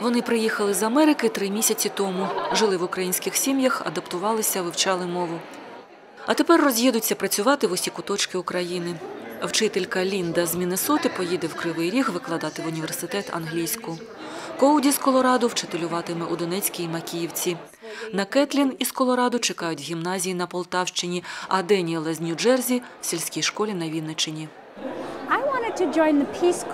Вони приїхали з Америки три місяці тому. Жили в українських сім'ях, адаптувалися, вивчали мову. А тепер роз'їдуться працювати в усі куточки України. Вчителька Лінда з Міннесоти поїде в Кривий Ріг викладати в університет англійську. Коуді з Колорадо вчителюватиме у Донецькій і Макіївці. На Кетлін із Колорадо чекають гімназії на Полтавщині, а Деніела з Нью-Джерсі в сільській школі на Вінниччині.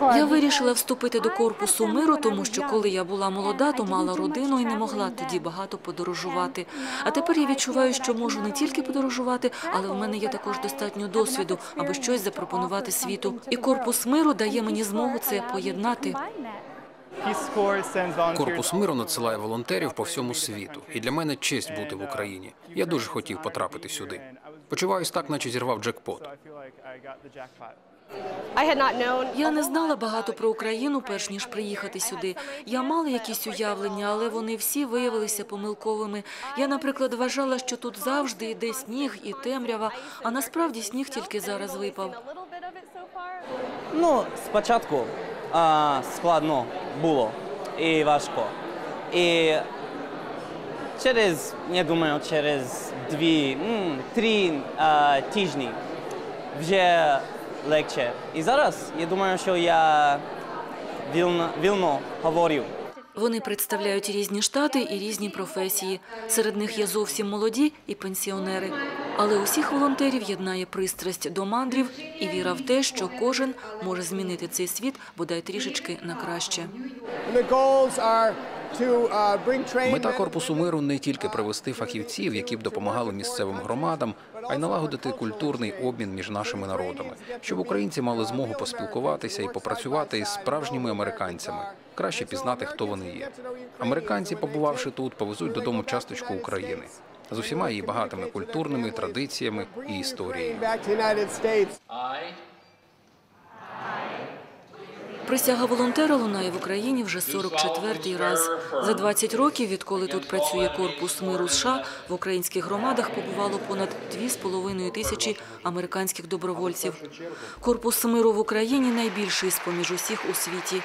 Я вирішила вступити до корпусу миру, тому що коли я була молода, то мала родину і не могла тоді багато подорожувати. А тепер я відчуваю, що можу не тільки подорожувати, але в мене є також достатньо досвіду, аби щось запропонувати світу. І корпус миру дає мені змогу це поєднати. Корпус миру надсилає волонтерів по всьому світу, і для мене честь бути в Україні. Я дуже хотів потрапити сюди. Почуваюсь так, наче зірвав джекпот. Я не знала багато про Україну, перш ніж приїхати сюди. Я мала якісь уявлення, але вони всі виявилися помилковими. Я, наприклад, вважала, що тут завжди йде сніг і темрява, а насправді сніг тільки зараз випав. Ну, спочатку а, складно було і важко. І через, я думаю, через дві-три тижні вже легше. І зараз я думаю, що я вільно, вільно говорю. Вони представляють різні штати і різні професії. Серед них є зовсім молоді і пенсіонери. Але усіх волонтерів єднає пристрасть до мандрів і віра в те, що кожен може змінити цей світ бодай трішечки на краще. Uh, Мета корпусу миру не тільки привести фахівців, які б допомагали місцевим громадам, а й налагодити культурний обмін між нашими народами, щоб українці мали змогу поспілкуватися і попрацювати із справжніми американцями, краще пізнати, хто вони є. Американці, побувавши тут, повезуть додому часточку України з усіма її багатими культурними традиціями і історією. Присяга волонтера лунає в Україні вже 44-й раз. За 20 років, відколи тут працює корпус миру США, в українських громадах побувало понад 2,5 тисячі американських добровольців. Корпус миру в Україні найбільший з-поміж усіх у світі.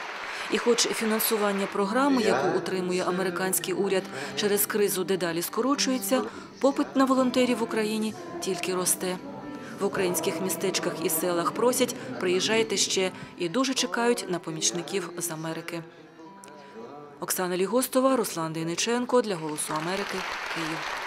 І хоч фінансування програми, яку утримує американський уряд, через кризу дедалі скорочується, попит на волонтерів в Україні тільки росте. В українських містечках і селах просять, приїжджайте ще і дуже чекають на помічників з Америки. Оксана Лігостова, Руслан Дейниченко для Голосу Америки, Київ.